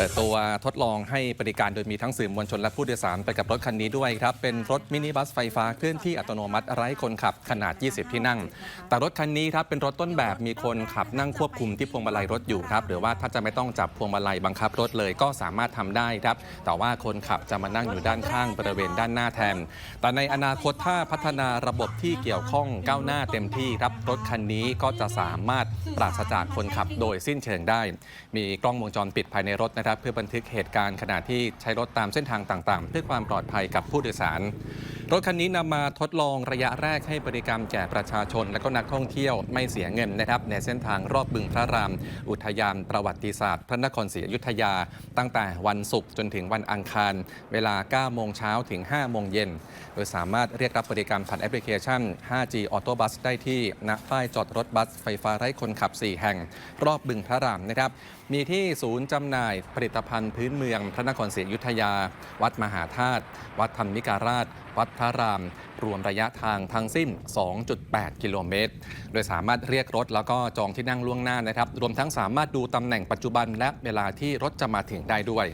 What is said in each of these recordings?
ปิดตัวทดลองให้บริการโดยมีทั้งสื่อมวลชนและผู้โดยสารไปกับรถคันนี้ด้วยครับ เป็นรถมินิบัสไฟฟ้าเคลื่อนที่อัตโนมัติไร้คนขับขนาด 20 ที่นั่ง แต่รถคันนี้ครับเป็นรถต้นแบบมีคนขับนั่งควบคุมที่พวงมาลัยรถอยู่ครับ หรือว่าถ้าจะไม่ต้องจับพวงมาลัยบังคับรถเลยก็สามารถทำได้ครับ แต่ว่าคนขับจะมานั่งอยู่ด้านข้างบริเวณด้านหน้าแทน แต่ในอนาคตถ้าพัฒนาระบบที่เกี่ยวข้องก้าวหน้าเต็มที่ครับรถคันนี้ก็จะสามารถปราศจากคนขับโดยสิ้นเชิงได้ มีกล้องวงจรปิดภายในรถนะครับเพื่อบันทึกเหตุการณ์ขณะที่ใช้รถตามเส้นทางต่างๆ เพื่อความปลอดภัยกับผู้โดยสาร รถคันนี้นำมาทดลองระยะแรกให้บริการแก่ประชาชน และก็นักท่องเที่ยวไม่เสียเงินนะครับ ในเส้นทางรอบบึงพระราม อุทยานประวัติศาสตร์ พระนครศรีอยุธยา ตั้งแต่วันศุกร์จนถึงวันอังคาร เวลา 9 โมงเช้าถึง 5 โมงเย็น โดยสามารถเรียกรับบริการผ่านแอปพลิเคชัน 5G Auto Bus ได้ที่ณป้ายจอดรถบัสไฟฟ้าไร้คนขับ 4 แห่ง รอบบึงพระรามนะครับมีที่ศูนย์จำหน่ายผลิตภัณฑ์พื้นเมือง พระนครศรีอยุธยา วัดมหาธาตุวัดธรรมิการาชวัดพระราม รวมระยะทางทั้งสิ้น 2.8 กิโลเมตร โดยสามารถเรียกรถแล้วก็จองที่นั่งล่วงหน้านะครับ รวมทั้งสามารถดูตำแหน่งปัจจุบันและเวลาที่รถจะมาถึงได้ด้วย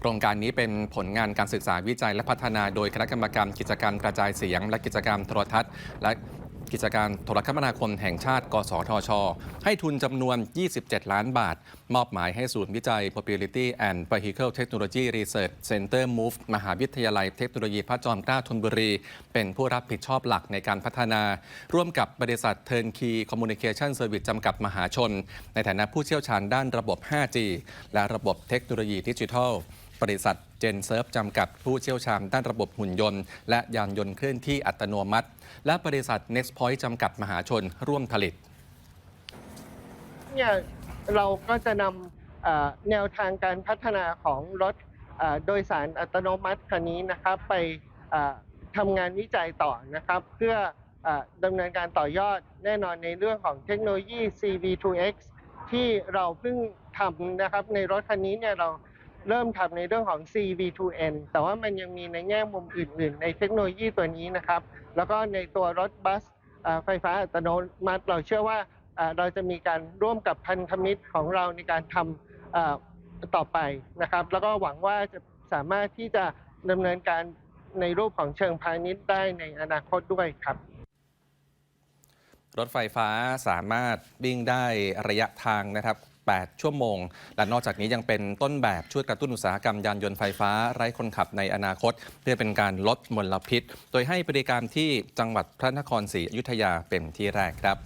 โครงการนี้เป็นผลงานการศึกษาวิจัยและพัฒนา โดยคณะกรรมการกิจการกระจายเสียง และกิจกรรมโทรทัศน์ และ กิจการโทรคมนาคมแห่งชาติ กสทช ให้ทุนจำนวน 27 ล้านบาท มอบหมายให้ศูนย์วิจัย Mobility and Vehicle Technology Research Center MOVE มหาวิทยาลัยเทคโนโลยีพระจอมเกล้าธนบุรี เป็นผู้รับผิดชอบหลักในการพัฒนา ร่วมกับบริษัท Turnkey Communication Service จำกัดมหาชน ในฐานะผู้เชี่ยวชาญด้านระบบ 5G และระบบเทคโนโลยีดิจิทัลบริษัท เจนเซิร์ฟจำกัดผู้เชี่ยวชาญด้านระบบหุ่นยนต์ และยานยนต์เคลื่อนที่อัตโนมัติ และบริษัท Next Point จำกัดมหาชนร่วมผลิตเนี่ยเราก็จะนำแนวทางการพัฒนาของรถโดยสารอัตโนมัติคันนี้นะครับไปทำงานวิจัยต่อนะครับ เพื่ออดำเนินการต่อยอดแน่นอนในเรื่องของเทคโนโลยี CV2X ที่เราเพิ่งทำนะครับในรถคันนี้เนี่ยเรา เริ่มทำในเรื่องของ CV2N แต่ว่ามันยังมีในแง่มุมอื่น ๆ ในเทคโนโลยีตัวนี้นะครับ แล้วก็ในตัวรถบัสไฟฟ้าอัตโนมัติเราเชื่อว่าเราจะมีการร่วมกับพันธมิตรของเราในการทำต่อไปนะครับ แล้วก็หวังว่าจะสามารถที่จะดำเนินการในรูปของเชิงพาณิชย์ได้ในอนาคตด้วยครับ รถไฟฟ้าสามารถวิ่งได้ระยะทางนะครับ 8 ชั่วโมง และนอกจากนี้ยังเป็นต้นแบบช่วยกระตุ้นอุตสาหกรรมยานยนต์ไฟฟ้าไร้คนขับในอนาคต เพื่อเป็นการลดมลพิษ โดยให้บริการที่จังหวัดพระนครศรีอยุธยาเป็นที่แรกครับ